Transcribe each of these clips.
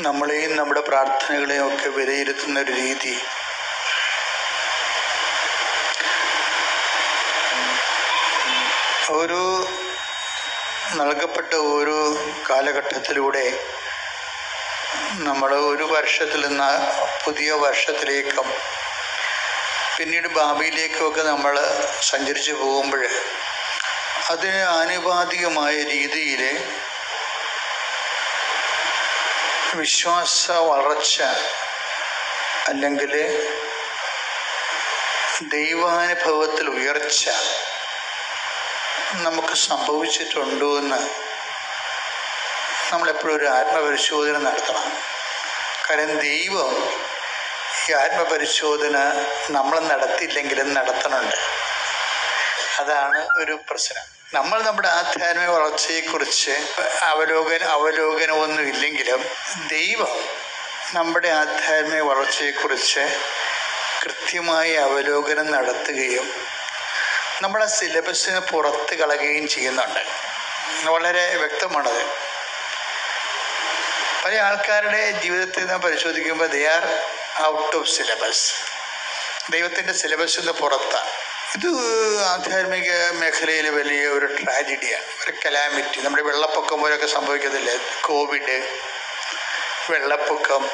നമ്മളെയും നമ്മുടെ പ്രാർത്ഥനകളെയും ഒക്കെ വിലയിരുത്തുന്ന ഒരു രീതി. ഓരോ നൽകപ്പെട്ട ഓരോ കാലഘട്ടത്തിലൂടെ നമ്മൾ ഒരു വർഷത്തിൽ നിന്ന് പുതിയ വർഷത്തിലേക്കും പിന്നീട് ഭാവിയിലേക്കുമൊക്കെ നമ്മൾ സഞ്ചരിച്ചു പോകുമ്പോൾ അതിന് ആനുപാതികമായ രീതിയിൽ വിശ്വാസ വളർച്ച അല്ലെങ്കിൽ ദൈവാനുഭവത്തിൽ ഉയർച്ച നമുക്ക് സംഭവിച്ചിട്ടുണ്ടോ എന്ന് നമ്മളെപ്പോഴും ഒരു ആത്മപരിശോധന നടത്തണം. കാരണം ദൈവം ഈ ആത്മപരിശോധന നമ്മൾ നടത്തിയില്ലെങ്കിലും നടത്തണുണ്ട്. അതാണ് ഒരു പ്രശ്നം. നമ്മൾ നമ്മുടെ ആധ്യാത്മിക വളർച്ചയെക്കുറിച്ച് അവലോകന അവലോകനമൊന്നും ഇല്ലെങ്കിലും ദൈവം നമ്മുടെ ആധ്യാത്മിക വളർച്ചയെക്കുറിച്ച് കൃത്യമായി അവലോകനം നടത്തുകയും നമ്മുടെ സിലബസിന് പുറത്ത് കളയുകയും ചെയ്യുന്നുണ്ട്. വളരെ വ്യക്തമാണത്. പല ആൾക്കാരുടെ ജീവിതത്തിൽ നാം പരിശോധിക്കുമ്പോൾ they are out of syllabus ദൈവത്തിന്റെ സിലബസിൽ നിന്ന് പുറത്താണ്. ഇത് ആധ്യാത്മിക മേഖലയിൽ വലിയ ഒരു ട്രാജഡിയാണ് ഒരു കലാമിറ്റി നമ്മുടെ വെള്ളപ്പൊക്കം പോലെയൊക്കെ സംഭവിക്കത്തില്ലേ? കോവിഡ് വെള്ളപ്പൊക്കം.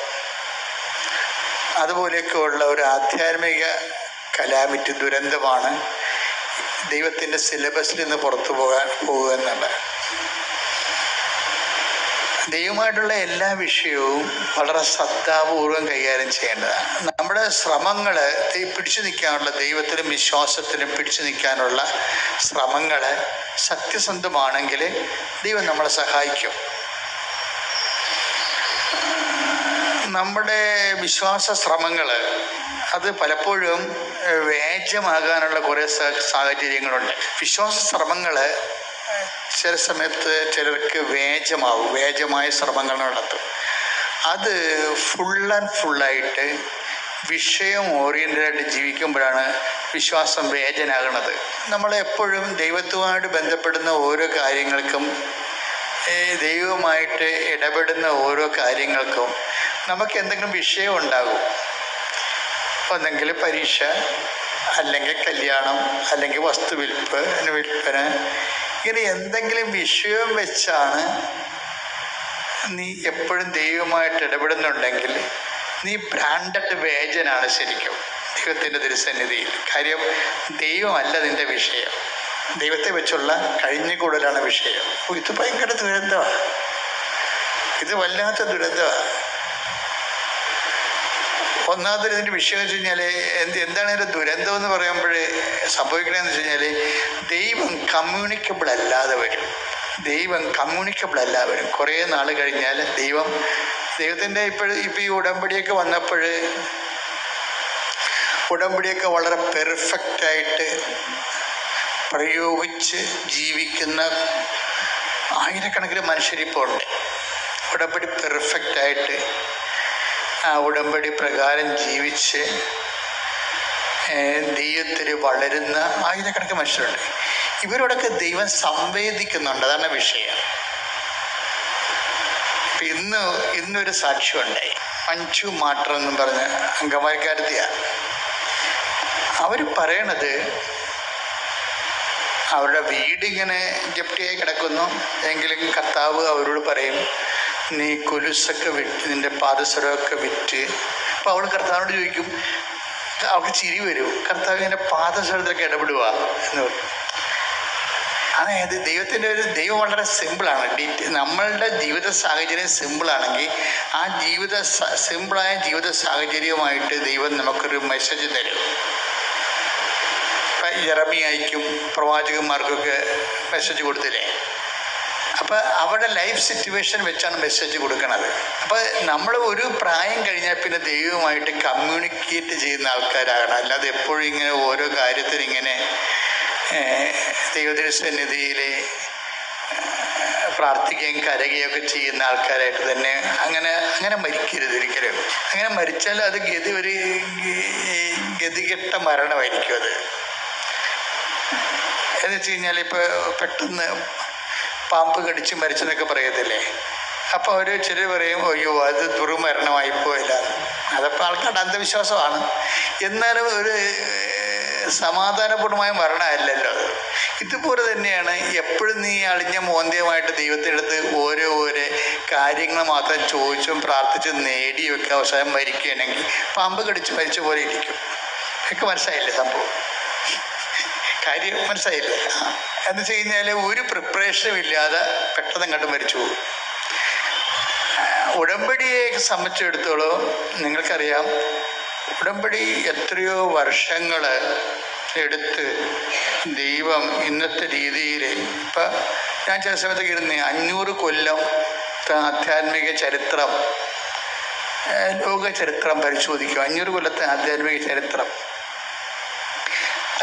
അതുപോലെയൊക്കെ ഉള്ള ഒരു ആധ്യാത്മിക കലാമിറ്റി ദുരന്തമാണ് ദൈവത്തിന്റെ സിലബസിൽ നിന്ന് പുറത്തു പോകാൻ പോകുക എന്നുള്ളത്. ദൈവമായിട്ടുള്ള എല്ലാ വിഷയവും വളരെ ശ്രദ്ധാപൂർവം കൈകാര്യം ചെയ്യേണ്ടതാണ്. നമ്മുടെ ശ്രമങ്ങൾ പിടിച്ചു നിൽക്കാനുള്ള ദൈവത്തിലും വിശ്വാസത്തിലും പിടിച്ചു നിൽക്കാനുള്ള ശ്രമങ്ങൾ സത്യസന്ധമാണെങ്കിൽ ദൈവം നമ്മളെ സഹായിക്കും. നമ്മുടെ വിശ്വാസ ശ്രമങ്ങൾ അത് പലപ്പോഴും വേജമാകാനുള്ള കുറേ സാഹചര്യങ്ങളുണ്ട്. വിശ്വാസ ശ്രമങ്ങൾ ചില സമയത്ത് ചിലർക്ക് വേജമാവും വേജമായ ശ്രമങ്ങൾ നടത്തും. അത് ഫുൾ ആൻഡ് ഫുള്ളായിട്ട് വിഷയം ഓറിയന്റഡായിട്ട് ജീവിക്കുമ്പോഴാണ് വിശ്വാസം വേജനാകുന്നത് നമ്മളെപ്പോഴും ദൈവത്തുമായിട്ട് ബന്ധപ്പെടുന്ന ഓരോ കാര്യങ്ങൾക്കും ദൈവമായിട്ട് ഇടപെടുന്ന ഓരോ കാര്യങ്ങൾക്കും നമുക്ക് എന്തെങ്കിലും വിഷയം ഉണ്ടാകും. ഒന്നെങ്കിൽ പരീക്ഷ അല്ലെങ്കിൽ കല്യാണം അല്ലെങ്കിൽ വസ്തുവിൽപ്പ് വിൽപ്പന ഇങ്ങനെ എന്തെങ്കിലും വിഷയം വെച്ചാണ് നീ എപ്പോഴും ദൈവമായിട്ട് ഇടപെടുന്നുണ്ടെങ്കിൽ നീ ബ്രാൻഡഡ് വേജനാണ് ശരിക്കും ദൈവത്തിന്റെ തിരുസന്നിധിയിൽ. കാര്യം ദൈവമല്ല നിന്റെ വിഷയം. ദൈവത്തെ വെച്ചുള്ള കഴിഞ്ഞുകൂടലാണ് വിഷയം. ഇത് ഭയങ്കര ദുരന്തമാണ്. ഇത് വല്ലാത്ത ദുരന്തമാണ്. ഒന്നാമത്തെ ഇതിന്റെ വിഷയം വെച്ച് കഴിഞ്ഞാൽ എന്ത് എന്താണ് ഇതിന്റെ ദുരന്തം എന്ന് പറയുമ്പോൾ സംഭവിക്കണമെന്ന് വെച്ച് കഴിഞ്ഞാൽ ദൈവം കമ്മ്യൂണിക്കബിൾ അല്ലാതെ വരും. ദൈവം കമ്മ്യൂണിക്കബിൾ അല്ല വരും. കുറേ നാൾ കഴിഞ്ഞാൽ ദൈവം ദൈവത്തിന്റെ ഇപ്പോൾ ഇപ്പോൾ ഈ ഉടമ്പടിയൊക്കെ വന്നപ്പോൾ ഉടമ്പടിയൊക്കെ വളരെ പെർഫെക്റ്റായിട്ട് പ്രയോഗിച്ച് ജീവിക്കുന്ന ആയിരക്കണക്കിന് മനുഷ്യരിപ്പോൾ ഉണ്ട് ഉടമ്പടി പെർഫെക്റ്റായിട്ട് ആ ഉടമ്പടി പ്രകാരം ജീവിച്ച് ദൈവത്തിൽ വളരുന്ന ആയിരക്കണക്കിന് മനുഷ്യരുണ്ട്. ഇവരോടൊക്കെ ദൈവം സംവേദിക്കുന്നുണ്ട്. അതാണ് വിഷയം. ഇന്ന് ഇന്നൊരു സാക്ഷ്യമുണ്ടായി. മഞ്ജു മാട്ടർ എന്നും പറഞ്ഞ അങ്കമാലിക്കാരത്തിയാണ് അവർ പറയണത് അവരുടെ വീടിങ്ങനെ ജപ്തിയായി കിടക്കുന്നു. എങ്കിലും കർത്താവ് അവരോട് പറയും നീ കൊലുസൊക്കെ വിറ്റ് നിന്റെ പാദസരമൊക്കെ വിറ്റ്. അപ്പോൾ അവൾ കർത്താവിനോട് ചോദിക്കും അവൾക്ക് ചിരി വരും. കർത്താവ് ഇങ്ങനെ പാദസരത്തിലൊക്കെ ഇടപെടുക എന്ന് പറയും. അതായത് ദൈവത്തിന്റെ ഒരു ദൈവം വളരെ സിമ്പിളാണ് ഡീറ്റെയിൽ നമ്മളുടെ ജീവിത സാഹചര്യം സിമ്പിളാണെങ്കിൽ ആ ജീവിത സിമ്പിളായ ജീവിത സാഹചര്യമായിട്ട് ദൈവം നമുക്കൊരു മെസ്സേജ് തരും. ഇപ്പം ജെറമിയായിക്കും പ്രവാചകന്മാർക്കൊക്കെ മെസ്സേജ് കൊടുത്തില്ലേ? അപ്പോൾ അവരുടെ ലൈഫ് സിറ്റുവേഷൻ വെച്ചാണ് മെസ്സേജ് കൊടുക്കുന്നത് അപ്പോൾ നമ്മൾ ഒരു പ്രായം കഴിഞ്ഞാൽ പിന്നെ ദൈവമായിട്ട് കമ്മ്യൂണിക്കേറ്റ് ചെയ്യുന്ന ആൾക്കാരാകണം. അല്ലാതെ എപ്പോഴും ഇങ്ങനെ ഓരോ കാര്യത്തിന് ഇങ്ങനെ ദൈവദൃശ്യനിധിയിലെ പ്രാർത്ഥിക്കുകയും ഒക്കെ ചെയ്യുന്ന ആൾക്കാരായിട്ട് തന്നെ അങ്ങനെ അങ്ങനെ മരിക്കരുത് ഒരിക്കലും. അങ്ങനെ മരിച്ചാൽ അത് ഗതി ഒരു ഗതികെട്ട മരണമായിരിക്കും അത്. എന്ന് വെച്ച് കഴിഞ്ഞാൽ ഇപ്പോൾ പെട്ടെന്ന് പാമ്പ് കടിച്ച് മരിച്ചെന്നൊക്കെ പറയത്തില്ലേ? അപ്പോൾ അവർ ചിലർ പറയും അയ്യോ അത് ദുർമരണമായി പോയില്ല അതപ്പോൾ ആൾക്കാരുടെ അന്ധവിശ്വാസമാണ്. എന്നാലും ഒരു സമാധാനപൂർണമായ മരണമല്ലല്ലോ ഇതുപോലെ തന്നെയാണ് എപ്പോഴും നീ അളിഞ്ഞ മോന്തിയമായിട്ട് ദൈവത്തിനടുത്ത് ഓരോ ഓരോ കാര്യങ്ങൾ മാത്രം ചോദിച്ചും പ്രാർത്ഥിച്ചും നേടിയൊക്കെ അവസാനം മരിക്കുകയാണെങ്കിൽ പാമ്പ് കടിച്ച് മരിച്ച പോലെ ഇരിക്കും. ഒക്കെ മനസ്സിലായില്ലേ സംഭവം? കാര്യം മനസ്സിലായില്ലേ. എന്ന് വെച്ച് കഴിഞ്ഞാൽ ഒരു പ്രിപ്പറേഷനും ഇല്ലാതെ പെട്ടെന്ന് ഇങ്ങോട്ട് മരിച്ചു പോകും. ഉടമ്പടിയെ സംബന്ധിച്ചിടത്തോളം നിങ്ങൾക്കറിയാം ഉടമ്പടി എത്രയോ വർഷങ്ങൾ എടുത്ത് ദൈവം ഇന്നത്തെ രീതിയിൽ ഇപ്പം ഞാൻ ചില സമയത്തൊക്കെ ഇരുന്ന് അഞ്ഞൂറ് കൊല്ലം ആധ്യാത്മിക ചരിത്രം ലോക ചരിത്രം പരിശോധിക്കും. അഞ്ഞൂറ് കൊല്ലത്തെ ആധ്യാത്മിക ചരിത്രം.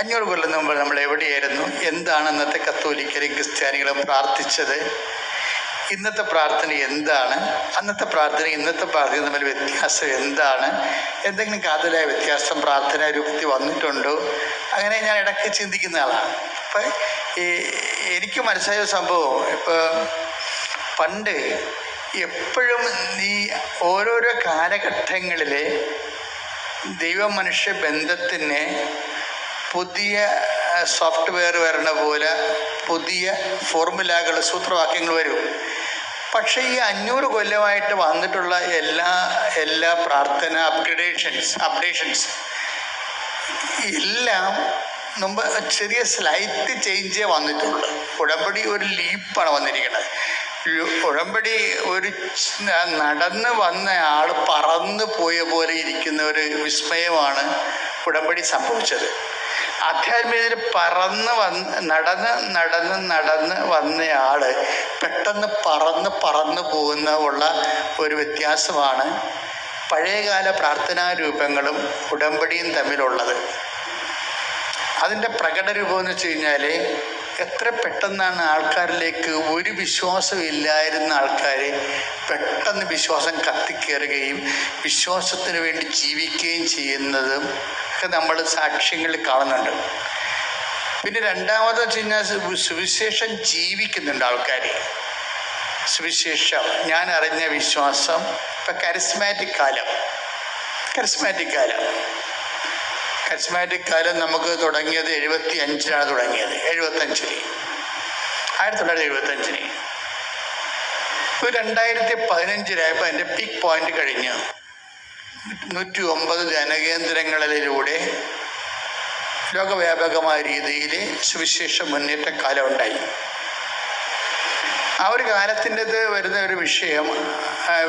അഞ്ഞൂറ് കൊല്ലം മുമ്പ് നമ്മൾ എവിടെയായിരുന്നു? എന്താണ് അന്നത്തെ കത്തോലിക്കരും ക്രിസ്ത്യാനികളും പ്രാർത്ഥിച്ചത്? ഇന്നത്തെ പ്രാർത്ഥന എന്താണ്? അന്നത്തെ പ്രാർത്ഥന ഇന്നത്തെ പ്രാർത്ഥന തമ്മിൽ വ്യത്യാസം എന്താണ്? എന്തെങ്കിലും കാതലായ വ്യത്യാസം പ്രാർത്ഥന രൂപത്തിൽ വന്നിട്ടുണ്ടോ? അങ്ങനെ ഞാൻ ഇടയ്ക്ക് ചിന്തിക്കുന്ന ആളാണ്. അപ്പം ഈ എനിക്ക് മനസ്സിലായ സംഭവം ഇപ്പോൾ പണ്ട് എപ്പോഴും നീ ഓരോരോ കാലഘട്ടങ്ങളിലെ ദൈവ മനുഷ്യ ബന്ധത്തിന് പുതിയ സോഫ്റ്റ്വെയർ വരണ പോലെ പുതിയ ഫോർമുലകൾ സൂത്രവാക്യങ്ങൾ വരും. പക്ഷേ ഈ അഞ്ഞൂറ് കൊല്ലമായിട്ട് വന്നിട്ടുള്ള എല്ലാ എല്ലാ പ്രാർത്ഥന അപ്ഗ്രഡേഷൻസ് അപ്ഡേഷൻസ് എല്ലാം മുമ്പ് ചെറിയ സ്ലൈറ്റ് ചേഞ്ചേ വന്നിട്ടുള്ളൂ. ഉടമ്പടി ഒരു ലീപ്പാണ് വന്നിരിക്കുന്നത്. ഉടമ്പടി ഒരു നടന്ന് വന്ന ആൾ പറന്ന് പോയ പോലെ ഇരിക്കുന്ന ഒരു വിസ്മയമാണ് ഉടമ്പടി സംഭവിച്ചത്. ആധ്യാത്മികതയിൽ പറന്ന് വന്ന് നടന്ന് നടന്ന് നടന്ന് വന്നയാൾ പെട്ടെന്ന് പറന്ന് പറന്ന് പോകുന്ന ഉള്ള ഒരു വ്യത്യാസമാണ് പഴയകാല പ്രാർത്ഥനാ രൂപങ്ങളും ഉടമ്പടിയും തമ്മിലുള്ളത്. അതിന്റെ പ്രകടരൂപം എന്ന് വെച്ച് കഴിഞ്ഞാൽ എത്ര പെട്ടെന്നാണ് ആൾക്കാരിലേക്ക് ഒരു വിശ്വാസം ഇല്ലായിരുന്ന ആൾക്കാർ പെട്ടെന്ന് വിശ്വാസം കത്തിക്കേറുകയും വിശ്വാസത്തിന് വേണ്ടി ജീവിക്കുകയും ചെയ്യുന്നതും ഒക്കെ നമ്മൾ സാക്ഷ്യങ്ങളിൽ കാണുന്നുണ്ട്. പിന്നെ രണ്ടാമത് വെച്ച് കഴിഞ്ഞാൽ സുവിശേഷം ജീവിക്കുന്നുണ്ട് ആൾക്കാർ സുവിശേഷം ഞാൻ അറിഞ്ഞ വിശ്വാസം ഇപ്പം കരിസ്മാറ്റിക് കാലം. കരിസ്മാറ്റിക് കാലം. കരിസ്മാറ്റിക് കാലം നമുക്ക് തുടങ്ങിയത് എഴുപത്തി അഞ്ചിലാണ് തുടങ്ങിയത്. എഴുപത്തഞ്ചിൽ ആയിരത്തി തൊള്ളായിരത്തി എഴുപത്തഞ്ചിന് ഇപ്പൊ രണ്ടായിരത്തി പതിനഞ്ചിലായപ്പോൾ എന്റെ പീക്ക് പോയിന്റ് കഴിഞ്ഞു നൂറ്റി ഒമ്പത് ജനകേന്ദ്രങ്ങളിലൂടെ ലോകവ്യാപകമായ രീതിയിൽ സുവിശേഷ മുന്നേറ്റ കാലം ഉണ്ടായി. ആ ഒരു കാലത്തിന്റെത് വരുന്ന ഒരു വിഷയം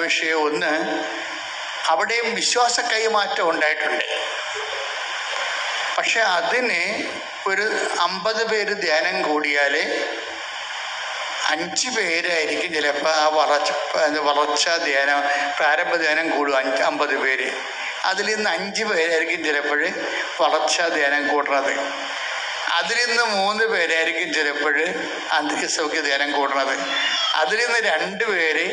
വിഷയം ഒന്ന് അവിടെയും വിശ്വാസ കൈമാറ്റം ഉണ്ടായിട്ടുണ്ട്. പക്ഷെ അതിന് ഒരു അമ്പത് പേര് ധ്യാനം കൂടിയാൽ അഞ്ച് പേരായിരിക്കും ചിലപ്പോൾ ആ വളർച്ച വളർച്ച ധ്യാനം പ്രാരംഭ ധ്യാനം കൂടും അഞ്ച് അമ്പത് പേര്. അതിൽ നിന്ന് അഞ്ച് പേരായിരിക്കും ചിലപ്പോൾ വളർച്ച ധ്യാനം കൂടുന്നത്. അതിൽ നിന്ന് മൂന്ന് പേരായിരിക്കും ചിലപ്പോൾ അന്തരിക സൗഖ്യ ധ്യാനം കൂടുന്നത്. അതിൽ നിന്ന് രണ്ട് പേര്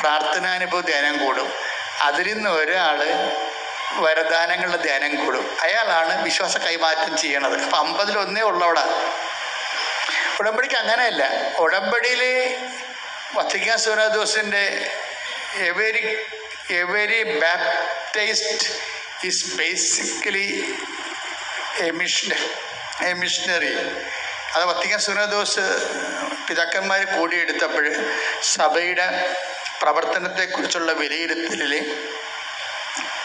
പ്രാർത്ഥനാനുഭവ ധ്യാനം കൂടും. അതിൽ നിന്ന് ഒരാൾ വരദാനങ്ങളുടെ ധ്യാനം കൂടും. അയാളാണ് വിശ്വാസ കൈമാറ്റം ചെയ്യണത്. അപ്പം അമ്പതിലൊന്നേ ഉള്ളവിടെ ഉടമ്പടിക്ക് അങ്ങനെയല്ല. ഉടമ്പടിയിൽ Vatican സുനാദോസിന്റെ every every baptised is basically a mission a missionary അത് വത്തിക്കാൻ സുനദോസ് പിതാക്കന്മാർ കൂടിയെടുത്തപ്പോൾ സഭയുടെ പ്രവർത്തനത്തെക്കുറിച്ചുള്ള വിലയിരുത്തലിൽ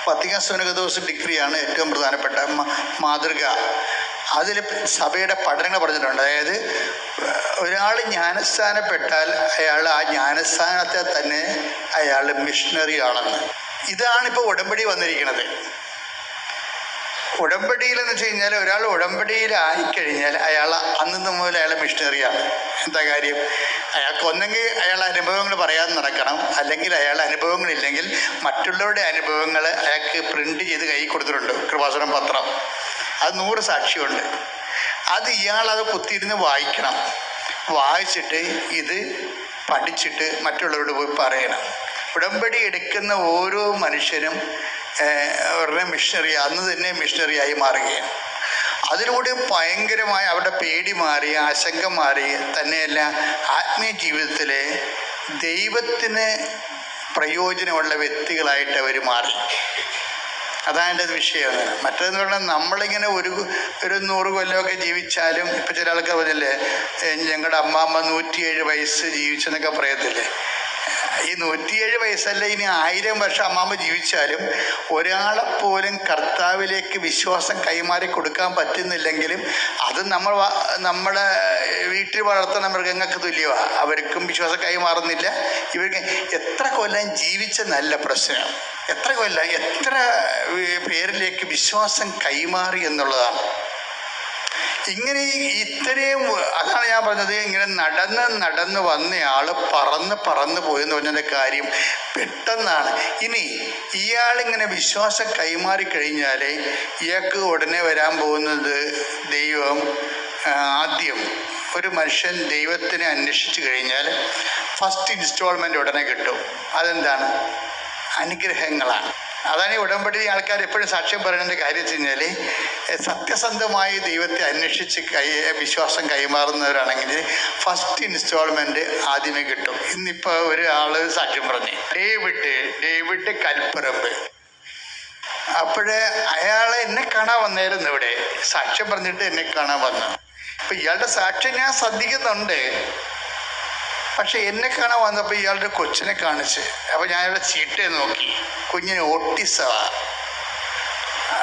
വത്തിക്കാൻ സുനകദോസ് ഡിഗ്രിയാണ് ഏറ്റവും പ്രധാനപ്പെട്ട മാതൃക. അതിൽ സഭയുടെ പഠനങ്ങൾ പറഞ്ഞിട്ടുണ്ട്. അതായത് ഒരാൾ ജ്ഞാനസ്ഥാനപ്പെട്ടാൽ അയാൾ ആ ജ്ഞാനസ്ഥാനത്തെ തന്നെ അയാൾ മിഷണറി ആണെന്ന് ഇതാണിപ്പോൾ ഉടമ്പടി വന്നിരിക്കുന്നത്. ഉടമ്പടിയിൽ എന്ന് വെച്ച് കഴിഞ്ഞാൽ ഒരാൾ ഉടമ്പടിയിലായി കഴിഞ്ഞാൽ അയാൾ അന്നു മുതൽ അയാൾ മിഷണറിയാണ് എന്താ കാര്യം? അയാൾക്ക് ഒന്നെങ്കിൽ അയാൾ അനുഭവങ്ങൾ പറയാതെ നടക്കണം. അല്ലെങ്കിൽ അയാൾ അനുഭവങ്ങളില്ലെങ്കിൽ മറ്റുള്ളവരുടെ അനുഭവങ്ങൾ അയാൾക്ക് പ്രിന്റ് ചെയ്ത് കൈ കൊടുത്തിട്ടുണ്ട്. കൃപാസനം പത്രം. അത് നൂറ് സാക്ഷിയുണ്ട്. അത് ഇയാൾ അത് കുത്തിയിരുന്ന് വായിക്കണം. വായിച്ചിട്ട് ഇത് പഠിച്ചിട്ട് മറ്റുള്ളവരോട് പോയി പറയണം. ഉടമ്പടി എടുക്കുന്ന ഓരോ മനുഷ്യനും അവരുടെ മിഷണറി അന്ന് തന്നെ മിഷണറിയായി മാറുകയാണ്. അതിലൂടെ ഭയങ്കരമായി അവരുടെ പേടി മാറി ആശങ്ക മാറി. തന്നെയല്ല ആത്മീയ ജീവിതത്തിലെ ദൈവത്തിന് പ്രയോജനമുള്ള വ്യക്തികളായിട്ട് അവർ മാറി. അതാണ് എന്റെ വിഷയമാണ് മറ്റേന്ന് പറഞ്ഞാൽ നമ്മളിങ്ങനെ ഒരു ഒരു നൂറ് കൊല്ലമൊക്കെ ജീവിച്ചാലും ഇപ്പം ചില ആൾക്കാർ പറഞ്ഞില്ലേ ഞങ്ങളുടെ അമ്മാമ്മ നൂറ്റിയേഴ് വയസ്സ് ജീവിച്ചെന്നൊക്കെ പറയത്തില്ലേ? ഈ നൂറ്റിയേഴ് വയസ്സല്ല ഇനി ആയിരം വർഷം അമ്മാമ്മ ജീവിച്ചാലും ഒരാളെ പോലും കർത്താവിലേക്ക് വിശ്വാസം കൈമാറി കൊടുക്കാൻ പറ്റുന്നില്ലെങ്കിലും അത് നമ്മൾ നമ്മുടെ വീട്ടിൽ വളർത്തുന്ന മൃഗങ്ങൾക്ക് തുല്യമാണ് അവർക്കും വിശ്വാസം കൈമാറുന്നില്ല. ഇവർക്ക് എത്ര കൊല്ലം ജീവിച്ച നല്ല പ്രശ്നം. എത്ര കൊല്ലം എത്ര പേരിലേക്ക് വിശ്വാസം കൈമാറി എന്നുള്ളതാണ്. ഇങ്ങനെ ഇത്രയും അതാണ് ഞാൻ പറഞ്ഞത്. ഇങ്ങനെ നടന്ന് നടന്ന് വന്നയാൾ പറന്ന് പറന്ന് പോയെന്ന് പറഞ്ഞതിന്റെ കാര്യം പെട്ടെന്നാണ്. ഇനി ഇയാളിങ്ങനെ വിശ്വാസം കൈമാറി കഴിഞ്ഞാൽ ഇയാൾക്ക് ഉടനെ വരാൻ പോകുന്നത് ദൈവം ആദ്യം ഒരു മനുഷ്യൻ ദൈവത്തിനെ അന്വേഷിച്ച് കഴിഞ്ഞാൽ ഫസ്റ്റ് ഇൻസ്റ്റാൾമെന്റ് ഉടനെ കിട്ടും. അതെന്താണ്? അനുഗ്രഹങ്ങളാണ്. അതാണ് ഈ ഉടമ്പടി ആൾക്കാർ എപ്പോഴും സാക്ഷ്യം പറയുന്നതിന്റെ കാര്യം വെച്ച് കഴിഞ്ഞാൽ സത്യസന്ധമായി ദൈവത്തെ അന്വേഷിച്ച് കൈ വിശ്വാസം കൈമാറുന്നവരാണെങ്കിൽ ഫസ്റ്റ് ഇൻസ്റ്റാൾമെന്റ് ആദ്യമേ കിട്ടും. ഇന്നിപ്പോൾ ഒരാൾ സാക്ഷ്യം പറഞ്ഞു. David David Kalparamb. അപ്പോഴേ അയാൾ എന്നെ കാണാൻ വന്നായിരുന്നു ഇവിടെ. സാക്ഷ്യം പറഞ്ഞിട്ട് എന്നെ കാണാൻ വന്നു. ഇപ്പം ഇയാളുടെ സാക്ഷ്യം ഞാൻ ശ്രദ്ധിക്കുന്നുണ്ട്. പക്ഷെ എന്നെ കാണാൻ വന്നപ്പോൾ ഇയാളുടെ കൊച്ചിനെ കാണിച്ച്. അപ്പോൾ ഞാൻ ഇയാളുടെ ചീട്ടയെ നോക്കി. കുഞ്ഞിന് ഓട്ടിസമാ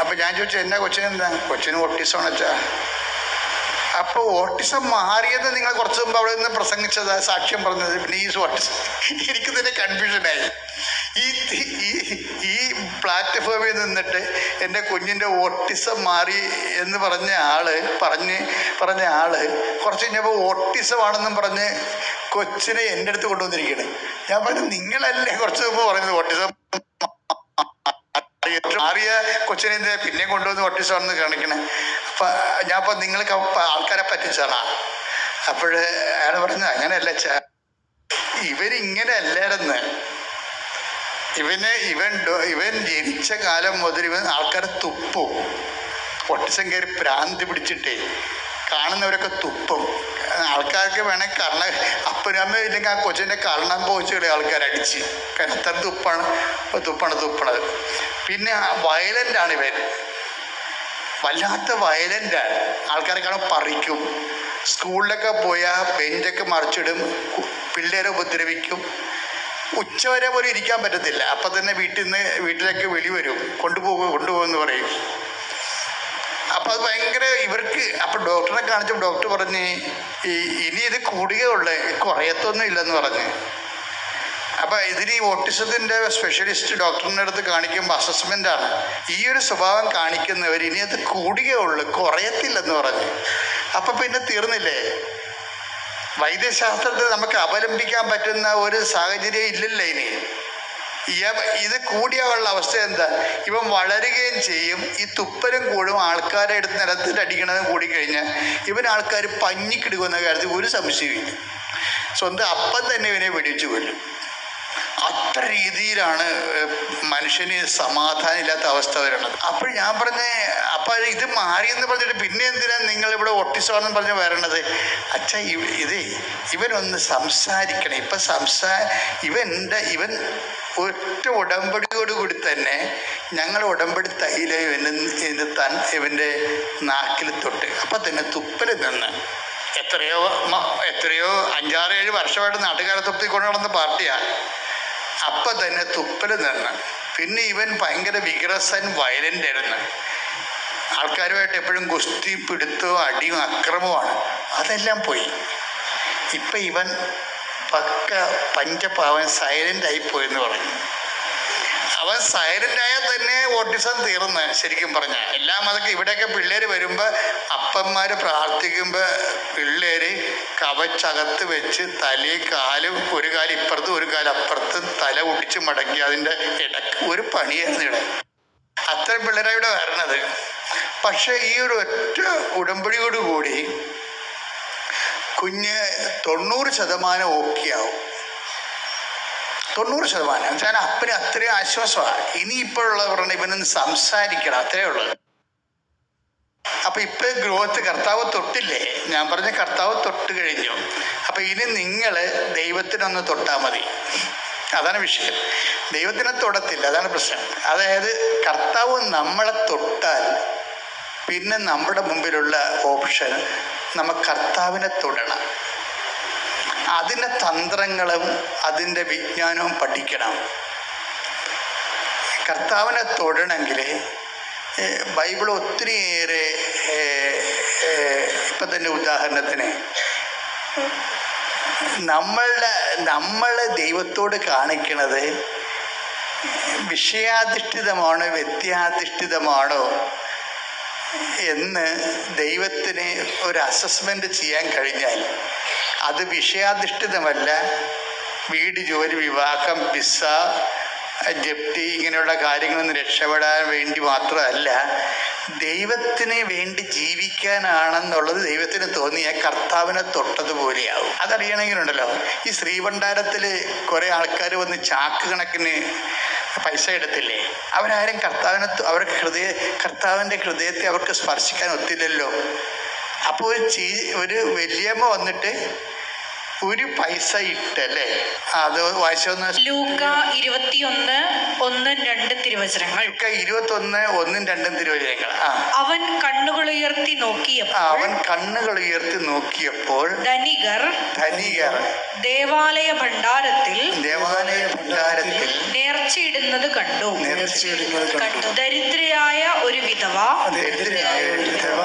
അപ്പോൾ ഞാൻ ചോദിച്ചു എന്നാ കൊച്ചിനെന്താ കൊച്ചിന് ഓട്ടിസമാണ് വെച്ചാ അപ്പോൾ ഓട്ടിസം മാറിയത് നിങ്ങൾ കുറച്ച് മുമ്പ് അവിടെ നിന്ന് പ്രസംഗിച്ചതാ സാക്ഷ്യം പറഞ്ഞത്. ഈ ഓട്ടിസം എനിക്ക് തന്നെ കൺഫ്യൂഷനായി ഈ ഈ പ്ലാറ്റ്ഫോമിൽ നിന്നിട്ട് എന്റെ കുഞ്ഞിന്റെ ഓട്ടിസം മാറി എന്ന് പറഞ്ഞ ആൾ പറഞ്ഞ് പറഞ്ഞ ആൾ കുറച്ച് കഴിഞ്ഞപ്പോൾ ഓട്ടിസമാണെന്നും പറഞ്ഞ് കൊച്ചിനെ എന്റെ അടുത്ത് കൊണ്ടുവന്നിരിക്കുകയാണ് ഞാൻ പറഞ്ഞു നിങ്ങളല്ലേ കുറച്ച് മുമ്പ് പറയുന്നത്? ഓട്ടിസം മാറിയ കൊച്ചിനെ എന്താ പിന്നെ കൊണ്ടുവന്ന് ഓട്ടിസമാണെന്ന് കാണിക്കണേ. അപ്പം ഞാൻ അപ്പം നിങ്ങൾക്ക് ആൾക്കാരെ പറ്റിച്ചാണാ അപ്പോൾ അയാൾ പറഞ്ഞു അങ്ങനെയല്ല ചാ ഇവരിങ്ങനെ അല്ലായിരുന്നു ഇവന് ഇവൻ ഇവൻ ജനിച്ച കാലം മുതൽ ഇവൻ ആൾക്കാരെ തുപ്പും. ഒട്ടിസം കയറി പ്രാന്തി പിടിച്ചിട്ടേ കാണുന്നവരൊക്കെ തുപ്പും. ആൾക്കാർക്ക് വേണമെങ്കിൽ കർണ അപ്പനമ്മ ഇല്ലെങ്കിൽ ആ കൊച്ചിന്റെ കർണം പോയിച്ചുകളെ ആൾക്കാർ അടിച്ച്. കാരണം അത്ര തുപ്പാണ്. ഇപ്പൊ തുപ്പാണ് തുപ്പണത് പിന്നെ വയലന്റാണ് ഇവൻ വല്ലാത്ത വയലന്റാണ് ആൾക്കാരെ കാണാൻ പറിക്കും. സ്കൂളിലൊക്കെ പോയാൽ ബെഞ്ചൊക്കെ മറിച്ചിടും. പിള്ളേരെ ഉപദ്രവിക്കും. ഉച്ചവരെ പോലും ഇരിക്കാൻ പറ്റത്തില്ല. അപ്പം തന്നെ വീട്ടിൽ നിന്ന് വീട്ടിലേക്ക് വെളി വരും. കൊണ്ടുപോകും കൊണ്ടുപോകുമെന്ന് പറയും. അപ്പം അത് ഭയങ്കര ഇവർക്ക് അപ്പം ഡോക്ടറെ കാണിച്ചപ്പോൾ ഡോക്ടർ പറഞ്ഞ് ഈ ഇനി ഇത് കൂടുകയുള്ളു കുറയത്തൊന്നും ഇല്ലെന്ന് പറഞ്ഞ്. അപ്പം ഇതിന് ഈ ഓട്ടിസത്തിന്റെ സ്പെഷ്യലിസ്റ്റ് ഡോക്ടറിന്റെ അടുത്ത് കാണിക്കുമ്പോൾ അസസ്മെന്റാണ് ഈ ഒരു സ്വഭാവം കാണിക്കുന്നവർ ഇനി അത് കൂടുകയുള്ളു കുറയത്തില്ലെന്ന് പറഞ്ഞ്. അപ്പം പിന്നെ തീർന്നില്ലേ? വൈദ്യശാസ്ത്രത്തെ നമുക്ക് അവലംബിക്കാൻ പറ്റുന്ന ഒരു സാഹചര്യം ഇല്ലല്ലേ ഇനി? ഇത് കൂടിയുള്ള അവസ്ഥ എന്താ? ഇവൻ വളരുകയും ചെയ്യും. ഈ തുപ്പലും കൂടും ആൾക്കാരെ എടുത്ത് നിലത്തിട്ട് കൂടി കഴിഞ്ഞാൽ ഇവൻ ആൾക്കാർ പഞ്ഞിക്കിടുക്കുന്ന കാര്യത്തിൽ ഒരു സംശയമില്ല സ്വന്തം അപ്പം തന്നെ ഇവനെ വെടിച്ചു കൊല്ലും. അത്ര രീതിയിലാണ് മനുഷ്യന് സമാധാനം ഇല്ലാത്ത അവസ്ഥ വരണത്. അപ്പോൾ ഞാൻ പറഞ്ഞ അപ്പോൾ ഇത് മാറിയെന്ന് പറഞ്ഞിട്ട് പിന്നെ എന്തിനാ നിങ്ങൾ ഇവിടെ ഒട്ടിസോണെന്ന് പറഞ്ഞ് വരണത്? അച്ഛ ഇതേ ഇവനൊന്ന് സംസാരിക്കണം. ഇപ്പം സംസാ ഇവന്റെ ഇവൻ ഒറ്റ ഉടമ്പടിയോടുകൂടി തന്നെ ഞങ്ങൾ ഉടമ്പടി തൈല ഇവന് തൻ ഇവന്റെ നാക്കിൽ തൊട്ട്. അപ്പം തന്നെ തുപ്പൽ നിന്ന് എത്രയോ എത്രയോ അഞ്ചാറ് ഏഴ് വർഷമായിട്ട് നാട്ടുകാരെ തൃപ്തി കൊണ്ടു നടന്ന പാർട്ടിയാണ് അപ്പം തന്നെ തുപ്പൽ നിന്ന് പിന്നെ ഇവൻ ഭയങ്കര വിഗ്രസൻ വയലന്റ് ആയിരുന്നു. ആൾക്കാരുമായിട്ട് എപ്പോഴും ഗുസ്തി പിടുത്തവും അടിയും അക്രമവുമാണ് അതെല്ലാം പോയി. ഇപ്പം ഇവൻ പക്ക പഞ്ചപാവൻ സൈലന്റ് ആയി പോയെന്ന് പറഞ്ഞു. അവൻ സൈലന്റായാൽ തന്നെ ഓട്ടിസം തീർന്ന് ശരിക്കും പറഞ്ഞാൽ എല്ലാം അതൊക്കെ ഇവിടെയൊക്കെ പിള്ളേർ വരുമ്പോൾ അപ്പന്മാർ പ്രാർത്ഥിക്കുമ്പോൾ പിള്ളേർ കവച്ചകത്ത് വെച്ച് തലയും കാലും ഒരു കാലം ഇപ്പുറത്തും ഒരു കാലം അപ്പുറത്തും തല ഒടിച്ച് മടക്കി അതിന്റെ ഇടയ്ക്ക് ഒരു പണിയായിരുന്നു ഇവിടെ. അത്ര പിള്ളേരാണ് ഇവിടെ വരണത്. പക്ഷേ ഈ ഒരു ഒറ്റ ഉടമ്പടിയോടുകൂടി കുഞ്ഞ് തൊണ്ണൂറ് ശതമാനം ഓക്കെ ആവും. തൊണ്ണൂറ് ശതമാനം. എന്നുവെച്ചാൽ അപ്പന് അത്രയും ആശ്വാസമാണ്. ഇനി ഇപ്പോഴുള്ള പറഞ്ഞ ഇവനൊന്ന് സംസാരിക്കണം. അത്രേ ഉള്ളൂ. അപ്പൊ ഇപ്പൊ ഗ്രോത്ത് കർത്താവ് തൊട്ടില്ലേ? ഞാൻ പറഞ്ഞ കർത്താവ് തൊട്ട് കഴിഞ്ഞു. അപ്പൊ ഇനി നിങ്ങൾ ദൈവത്തിനൊന്ന് തൊട്ടാ മതി. അതാണ് വിഷയം. ദൈവത്തിനെ തൊടത്തില്ല. അതാണ് പ്രശ്നം. അതായത് കർത്താവ് നമ്മളെ തൊട്ടാൽ പിന്നെ നമ്മുടെ മുമ്പിലുള്ള ഓപ്ഷൻ നമ്മൾ കർത്താവിനെ തൊടണം. അതിന്റെ തന്ത്രങ്ങളും അതിന്റെ വിജ്ഞാനവും പഠിക്കണം. കർത്താവിനെ തൊടണമെങ്കിൽ ബൈബിൾ ഒത്തിരിയേറെ ഇപ്പം തന്നെ ഉദാഹരണത്തിന് നമ്മളുടെ നമ്മൾ ദൈവത്തോട് കാണിക്കണത് വിഷയാധിഷ്ഠിതമാണോ വ്യക്തിയാധിഷ്ഠിതമാണോ എന്ന് ദൈവത്തിന് ഒരു അസസ്മെന്റ് ചെയ്യാൻ കഴിഞ്ഞാൽ അത് വിഷയാധിഷ്ഠിതമല്ല. വീട് ജോലി വിവാഹം വിസ ജപ്തി ഇങ്ങനെയുള്ള കാര്യങ്ങളിൽ നിന്ന് രക്ഷപ്പെടാൻ വേണ്ടി മാത്രമല്ല. ദൈവത്തിന് വേണ്ടി ജീവിക്കാനാണെന്നുള്ളത് ദൈവത്തിന് തോന്നിയ കർത്താവിനെ തൊട്ടതുപോലെയാവും അതറിയണമെങ്കിലുണ്ടല്ലോ ഈ ശ്രീഭണ്ഡാരത്തിൽ കുറേ ആൾക്കാർ വന്ന് ചാക്ക് കണക്കിന് പൈസ എടുത്തില്ലേ? അവരാരും കർത്താവിനെ അവർക്ക് ഹൃദയ കർത്താവിന്റെ ഹൃദയത്തെ അവർക്ക് സ്പർശിക്കാൻ ഒത്തില്ലല്ലോ. അപ്പോൾ ഒരു ചീ ഒരു വലിയമ്മ വന്നിട്ട് ഒരു പൈസ ഇട്ടല്ലേ? അത് വായിച്ചൊന്ന് ലൂക്ക ഇരുപത്തിയൊന്ന് ഒന്നും രണ്ടും തിരുവചനങ്ങൾ. ഒക്കെ ഇരുപത്തൊന്ന് ഒന്നും രണ്ടും തിരുവചനങ്ങൾ. അവൻ കണ്ണുകൾ ഉയർത്തി നോക്കിയപ്പോൾ അവൻ കണ്ണുകൾ ഉയർത്തി നോക്കിയപ്പോൾ ധനികർ ധനികർ ദേവാലയ ഭണ്ഡാരത്തിൽ ദേവാലയ ഭണ്ഡാരത്തിൽ നേർച്ചയിടുന്നത് കണ്ടു. നേർച്ചയിടുന്നത് കണ്ടു. ദരിദ്രയായ ഒരു വിധവ ദരിദ്രയായ ഒരു വിധവ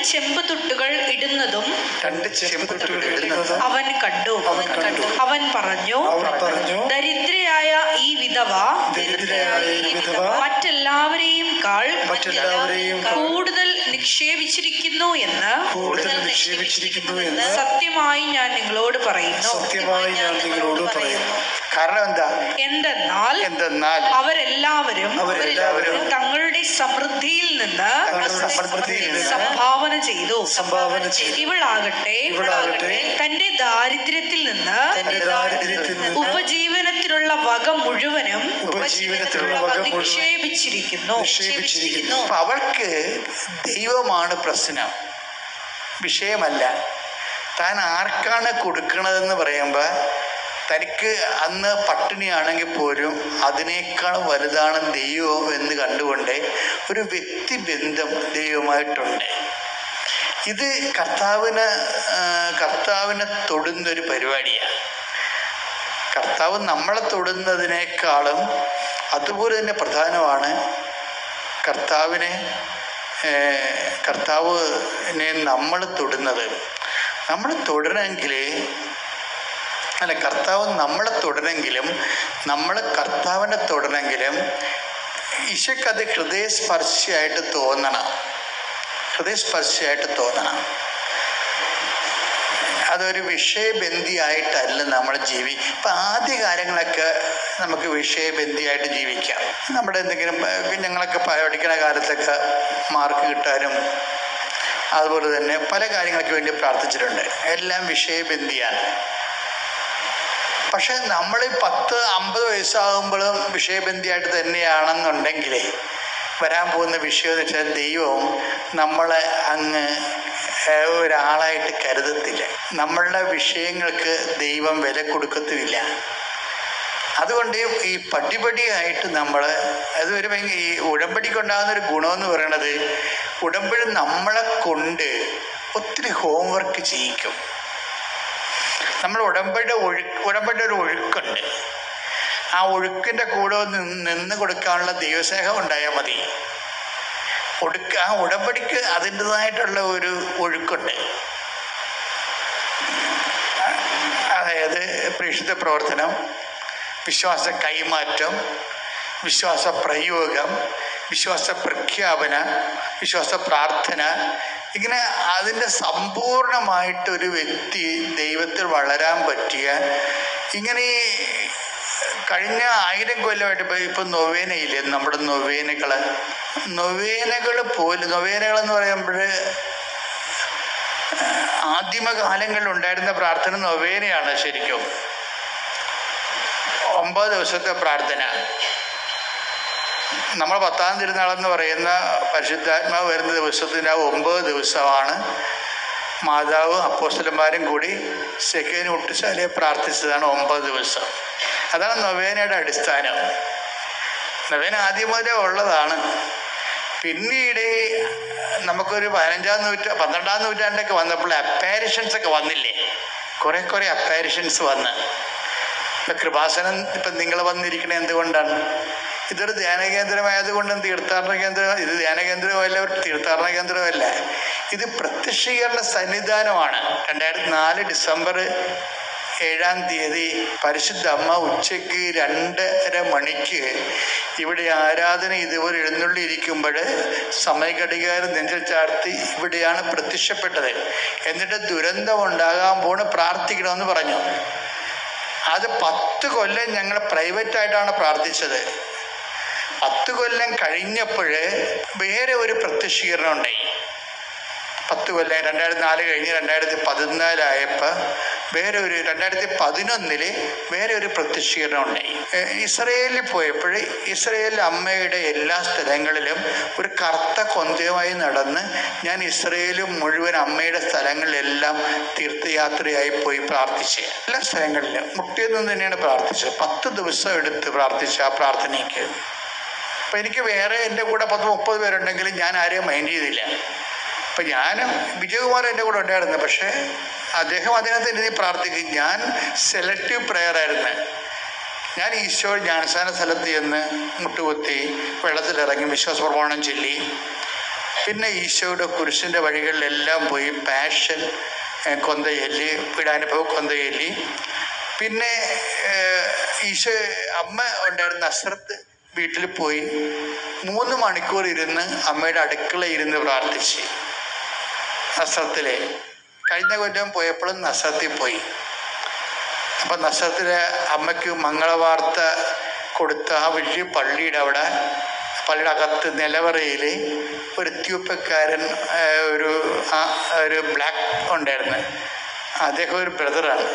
രണ്ട് ചെമ്പ് തുട്ടുകൾ ഇടുന്നതും രണ്ട് ചെമ്പുട്ടുകൾ ഇടുന്നത് അവൻ കണ്ടു. അവൻ കണ്ടു. അവൻ പറഞ്ഞു ദരിദ്രയായ ഈ വിധവ മറ്റെല്ലാവരെയും കാൾ മറ്റെല്ലാവരെയും കൂടുതൽ നിക്ഷേപിച്ചിരിക്കുന്നു എന്ന് കൂടുതൽ നിക്ഷേപിച്ചിരിക്കുന്നു എന്ന് സത്യമായി ഞാൻ നിങ്ങളോട് പറയുന്നു. സത്യമായി ഞാൻ നിങ്ങളോട് പറയുന്നു. കാരണം എന്താ? എന്തെന്നാൽ എന്തെന്നാൽ അവരെല്ലാവരും അവരെല്ലാവരും തങ്ങളുടെ സമൃദ്ധിയിൽ നിന്ന് തങ്ങളുടെ സമൃദ്ധിയിൽ നിന്ന് സംഭാവന ചെയ്തു സംഭാവന ചെയ്തു. ഇവളാകട്ടെ ഇവളാകട്ടെ. തന്റെ ദാരിദ്ര്യത്തിൽ നിന്ന് തന്റെ ദാരിദ്ര്യത്തിൽ നിന്ന് ഉപജീവനത്തിനുള്ള വക മുഴുവനും ഉപജീവനത്തിലുള്ള വക നിക്ഷേപിച്ചിരിക്കുന്നു. നിക്ഷേപിച്ചിരിക്കുന്നു. അവൾക്ക് ദൈവമാണ് പ്രശ്നം. വിഷയമല്ല. താൻ ആർക്കാണ് കൊടുക്കണതെന്ന് പറയുമ്പോൾ തനിക്ക് അന്ന് പട്ടിണിയാണെങ്കിൽ പോലും അതിനേക്കാൾ വലുതാണ് ദൈവം എന്ന് കണ്ടുകൊണ്ട് ഒരു വ്യക്തിബന്ധം ദൈവമായിട്ടുണ്ട്. ഇത് കർത്താവിന് കർത്താവിനെ തൊടുന്നൊരു പരിപാടിയാണ്. കർത്താവ് നമ്മളെ തൊടുന്നതിനേക്കാളും അതുപോലെ തന്നെ പ്രധാനമാണ് കർത്താവിനെ കർത്താവിനെ നമ്മൾ തൊടുന്നത്. നമ്മൾ തൊടണമെങ്കിൽ അല്ല കർത്താവ് നമ്മളെ തൊടണമെങ്കിലും നമ്മൾ കർത്താവിനെ തൊടണമെങ്കിലും ഈശക്കത് ഹൃദയസ്പർശിയായിട്ട് തോന്നണം. ഹൃദയസ്പർശിയായിട്ട് തോന്നണം. അതൊരു വിഷയബന്ധിയായിട്ടല്ല നമ്മൾ ജീവി ഇപ്പം ആദ്യ കാര്യങ്ങളൊക്കെ നമുക്ക് വിഷയബന്ധിയായിട്ട് ജീവിക്കാം. നമ്മുടെ എന്തെങ്കിലും ഞങ്ങളൊക്കെ പഠിക്കുന്ന കാലത്തൊക്കെ മാർക്ക് കിട്ടാനും അതുപോലെ തന്നെ പല കാര്യങ്ങൾക്ക് വേണ്ടി പ്രാർത്ഥിച്ചിട്ടുണ്ട്. എല്ലാം വിഷയബന്ധിയാണ്. പക്ഷെ നമ്മൾ പത്ത് അമ്പത് വയസ്സാകുമ്പോഴും വിഷയബന്ധിയായിട്ട് തന്നെയാണെന്നുണ്ടെങ്കിൽ വരാൻ പോകുന്ന വിഷയം എന്ന് വെച്ചാൽ ദൈവം നമ്മളെ അങ്ങ് ഒരാളായിട്ട് കരുതത്തില്ല. നമ്മളുടെ വിഷയങ്ങൾക്ക് ദൈവം വില കൊടുക്കത്തുമില്ല. അതുകൊണ്ട് ഈ പടിപടിയായിട്ട് നമ്മൾ അത് ഒരു ഭയങ്കര ഈ ഉടമ്പടിക്കുണ്ടാകുന്ന ഒരു ഗുണമെന്ന് പറയണത് ഉടമ്പടി നമ്മളെ കൊണ്ട് ഒത്തിരി ഹോംവർക്ക് ചെയ്യിക്കും. നമ്മൾ ഉടമ്പടിയുടെ ഒഴുക്ക് ഉടമ്പടിയുടെ ഒരു ഒഴുക്കുണ്ട്. ആ ഒഴുക്കിന്റെ കൂടെ നിന്ന് കൊടുക്കാനുള്ള ദൈവസ്നേഹം ഉണ്ടായാൽ മതി. ഒടുക്ക ആ ഉടമ്പടിക്ക് അതിന്റെതായിട്ടുള്ള ഒരു ഒഴുക്കുണ്ട്. അതായത് പ്രേക്ഷിത പ്രവർത്തനം വിശ്വാസ കൈമാറ്റം വിശ്വാസ പ്രയോഗം വിശ്വാസ പ്രഖ്യാപന വിശ്വാസ പ്രാർത്ഥന ഇങ്ങനെ അതിന്റെ സമ്പൂർണമായിട്ടൊരു വ്യക്തി ദൈവത്തിൽ വളരാൻ പറ്റിയ ഇങ്ങനെ കഴിഞ്ഞ ആയിരം കൊല്ലമായിട്ട് ഇപ്പോൾ ഇപ്പം നൊവേനയില്ലേ? നമ്മുടെ നൊവേനകൾ നൊവേനകൾ പോലും നൊവേനകളെന്ന് പറയുമ്പോൾ ആദിമകാലങ്ങളിൽ ഉണ്ടായിരുന്ന പ്രാർത്ഥന നൊവേനയാണ് ശരിക്കും. ഒമ്പത് ദിവസത്തെ പ്രാർത്ഥന. നമ്മൾ പത്താം തിരുനാളെന്ന് പറയുന്ന പരിശുദ്ധാത്മാവ് വരുന്ന ദിവസത്തിന്റെ ആ ഒമ്പത് ദിവസമാണ് മാതാവ് അപ്പോസ്റ്റലന്മാരും കൂടി സെക്കേന് ഒട്ടിച്ചാലെ പ്രാർത്ഥിച്ചതാണ് ഒമ്പത് ദിവസം. അതാണ് നൊവേനയുടെ അടിസ്ഥാനം. നൊവേന ആദ്യം മുതലേ ഉള്ളതാണ്. പിന്നീട് നമുക്കൊരു പതിനഞ്ചാം നൂറ്റാ പന്ത്രണ്ടാം നൂറ്റാണ്ടൊക്കെ വന്നപ്പോൾ അപ്പാരിഷൻസ് ഒക്കെ വന്നില്ലേ? കുറേ കുറേ അപ്പാരിഷൻസ് വന്ന്. ഇപ്പം കൃപാസനം ഇപ്പം നിങ്ങൾ വന്നിരിക്കണത് എന്തുകൊണ്ടാണ്? ഇതൊരു ധ്യാന കേന്ദ്രമായതുകൊണ്ടും തീർത്ഥാടന കേന്ദ്രം? ഇത് ധ്യാന കേന്ദ്രമല്ല ഒരു തീർത്ഥാടന കേന്ദ്രമല്ല. ഇത് പ്രത്യക്ഷീകരണ സന്നിധാനമാണ്. രണ്ടായിരത്തി നാല് ഡിസംബർ ഏഴാം തീയതി പരിശുദ്ധ അമ്മ ഉച്ചയ്ക്ക് രണ്ടര മണിക്ക് ഇവിടെ ആരാധന ഇതുപോലെ എഴുന്നള്ളിയിരിക്കുമ്പോൾ സമയഘടികാരം നെഞ്ചിൽ ചാർത്തി ഇവിടെയാണ് പ്രത്യക്ഷപ്പെട്ടത്. എന്നിട്ട് ദുരന്തം ഉണ്ടാകാൻ പോണ് പ്രാർത്ഥിക്കണമെന്ന് പറഞ്ഞു. അത് പത്ത് കൊല്ലം ഞങ്ങൾ പ്രൈവറ്റായിട്ടാണ് പ്രാർത്ഥിച്ചത്. പത്ത് കൊല്ലം കഴിഞ്ഞപ്പോൾ വേറെ ഒരു പ്രത്യക്ഷീകരണം ഉണ്ടായി. പത്ത് കൊല്ലം രണ്ടായിരത്തി നാല് കഴിഞ്ഞ് രണ്ടായിരത്തി പതിനാലായപ്പോൾ വേറെ ഒരു രണ്ടായിരത്തി പതിനൊന്നിൽ വേറെ ഒരു പ്രത്യക്ഷീകരണം ഉണ്ടായി. ഇസ്രയേലിൽ പോയപ്പോൾ ഇസ്രയേൽ അമ്മയുടെ എല്ലാ സ്ഥലങ്ങളിലും ഒരു കറുത്ത കൊന്തയുമായി നടന്ന് ഞാൻ ഇസ്രയേലും മുഴുവൻ അമ്മയുടെ സ്ഥലങ്ങളിലെല്ലാം തീർത്ഥയാത്രയായി പോയി പ്രാർത്ഥിച്ച്. എല്ലാ സ്ഥലങ്ങളിലും മുട്ടിയിൽ നിന്ന് തന്നെയാണ് പ്രാർത്ഥിച്ചത്. പത്ത് ദിവസം എടുത്ത് പ്രാർത്ഥിച്ച ആ പ്രാർത്ഥനയ്ക്ക് അപ്പം എനിക്ക് വേറെ എന്റെ കൂടെ പത്ത് മുപ്പത് പേരുണ്ടെങ്കിലും ഞാൻ ആരെയും മൈൻഡ് ചെയ്തില്ല. അപ്പം ഞാൻ വിജയകുമാർ എന്റെ കൂടെ ഉണ്ടായിരുന്നു. പക്ഷേ അദ്ദേഹം അദ്ദേഹത്തെ എഴുതി പ്രാർത്ഥിക്കും. ഞാൻ സെലക്റ്റീവ് പ്രെയർ ആയിരുന്നു. ഞാൻ ഈശോ ജ്ഞാനസ്ഥാന സ്ഥലത്ത് ചെന്ന് മുട്ടുകുത്തി വെള്ളത്തിലിറങ്ങി വിശ്വാസപ്രമാണം ചൊല്ലി. പിന്നെ ഈശോയുടെ കുരിശിന്റെ വഴികളിലെല്ലാം പോയി പാഷൻ കൊന്തയൊല്ലി പീഡാനുഭവം കൊന്തയൊല്ലി. പിന്നെ ഈശോ അമ്മ ഉണ്ടായിരുന്ന അസ്രത്ത് വീട്ടിൽ പോയി മൂന്ന് മണിക്കൂർ ഇരുന്ന് അമ്മയുടെ അടുക്കള ഇരുന്ന് പ്രാർത്ഥിച്ച്. നസ്രത്തിലെ കഴിഞ്ഞ കൊല്ലം പോയപ്പോഴും നസ്രത്തിൽ പോയി. അപ്പം നസ്രത്തിലെ അമ്മയ്ക്ക് മംഗളവാർത്ത കൊടുത്ത ആ വലിയ പള്ളിയുടെ അവിടെ പള്ളിയുടെ അകത്ത് നിലവറയിൽ ഒരു എത്യോപ്യക്കാരൻ ഒരു ഒരു ബ്ലാക്ക് ഉണ്ടായിരുന്നു. അദ്ദേഹം ഒരു ബ്രദറാണ്.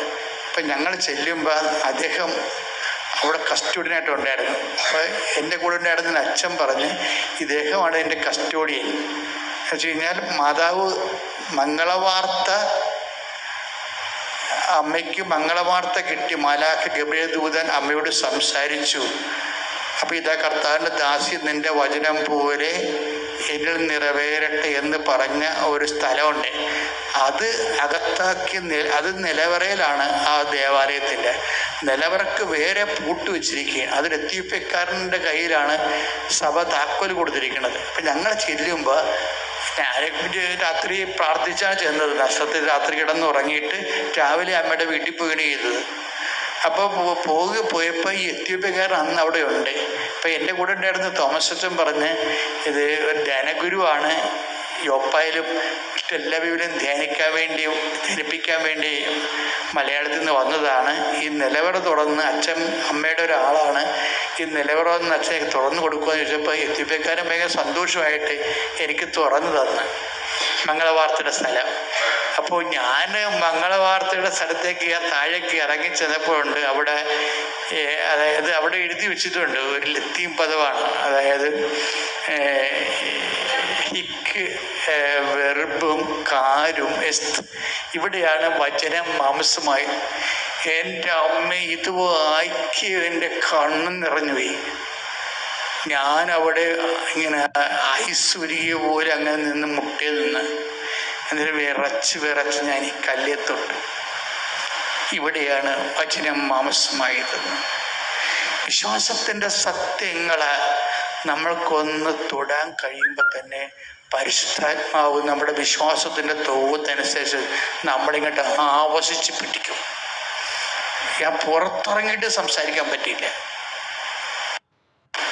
അപ്പം ഞങ്ങൾ ചെല്ലുമ്പോൾ അദ്ദേഹം അവിടെ കസ്റ്റോഡിയനായിട്ട് ഉണ്ടായിരുന്നു. അപ്പോൾ എന്റെ കൂടെ ഉണ്ടായിരുന്ന അച്ഛൻ പറഞ്ഞ് ഇദ്ദേഹമാണ് എന്റെ കസ്റ്റോഡിയൻ. വെച്ച് കഴിഞ്ഞാൽ മാതാവ് മംഗളവാർത്ത അമ്മയ്ക്ക് മംഗളവാർത്ത കിട്ടി. മാലാഖ ഗബ്രിയ ദൂതൻ അമ്മയോട് സംസാരിച്ചു. അപ്പോൾ ഇതാ കർത്താവിന്റെ ദാസി നിന്റെ വചനം പോലെ എന്നിൽ നിറവേറട്ടെ എന്ന് പറഞ്ഞ ഒരു സ്ഥലമുണ്ട്. അത് അകത്താക്കി അത് നിലവറയിലാണ് ആ ദേവാലയത്തിന്റെ. നിലവറക്ക് വേറെ പൂട്ട് വെച്ചിരിക്കുകയാണ്. എത്തിയപ്പക്കാരന്റെ കയ്യിലാണ് സഭ താക്കോൽ കൊടുത്തിരിക്കുന്നത്. അപ്പം ഞങ്ങൾ ചെല്ലുമ്പോൾ ഞാൻ രാത്രി പ്രാർത്ഥിച്ചാണ് ചെന്നത്. നഷ്ടത്തിൽ രാത്രി കിടന്ന് ഉറങ്ങിയിട്ട് രാവിലെ അമ്മയുടെ വീട്ടിൽ പോവുകയാണ് ചെയ്തത്. അപ്പോൾ പോകുക പോയപ്പോൾ ഈ എത്യോപ്യക്കാരൻ അന്ന് അവിടെ ഉണ്ട് അപ്പോൾ എന്റെ കൂടെ ഉണ്ടായിരുന്ന തോമസ് അച്ഛൻ പറഞ്ഞ് ഇത് ഒരു ധ്യാനഗുരുവാണ് യോപ്പായാലും മറ്റെല്ലാവരും ധ്യാനിക്കാൻ വേണ്ടിയും ധരിപ്പിക്കാൻ വേണ്ടി മലയാളത്തിൽ നിന്ന് വന്നതാണ്. ഈ നിലവറ തുറന്ന് അച്ഛൻ അമ്മയുടെ ഒരാളാണ്. ഈ നിലവറ ഒന്ന് അച്ഛൻ തുറന്നു കൊടുക്കുമെന്ന് ചോദിച്ചപ്പോൾ എത്യോപ്യക്കാരൻ ഭയങ്കര സന്തോഷമായിട്ട് എനിക്ക് തുറന്നു തന്നു. മംഗളവാർത്തയുടെ സ്ഥലം. അപ്പോൾ ഞാൻ മംഗളവാർത്തയുടെ സ്ഥലത്തേക്ക് താഴേക്ക് ഇറങ്ങി ചെന്നപ്പോഴുണ്ട് അവിടെ അതായത് അവിടെ എഴുതി വെച്ചിട്ടുണ്ട്. ഒരു ലത്തീം പദമാണ്. അതായത് ഹിക്ക് വെർബും കാരും എസ്ത് ഇവിടെയാണ് വചനം മാംസമായി. എന്റെ അമ്മ ഇത് വായിക്ക് എന്റെ കണ്ണ് നിറഞ്ഞുപോയി ഞാൻ അവിടെ ഇങ്ങനെ ഐശ്വര്യ പോലെ അങ്ങനെ നിന്ന് മുട്ടിൽ നിന്ന് എന്നിട്ട് വിറച്ച് വിറച്ച് ഞാൻ ഈ കല്ലേ തൊട്ട് ഇവിടെയാണ് വചനം മാംസമായത്. വിശ്വാസത്തിന്റെ സത്യങ്ങളെ നമ്മൾക്കൊന്ന് തൊടാൻ കഴിയുമ്പോൾ തന്നെ പരിശുദ്ധാത്മാവ് നമ്മുടെ വിശ്വാസത്തിന്റെ തോതനുസരിച്ച് നമ്മളിങ്ങോട്ട് ആവശിച്ച് പിടിക്കും. ഞാൻ പുറത്തിറങ്ങിയിട്ട് സംസാരിക്കാൻ പറ്റിയില്ല.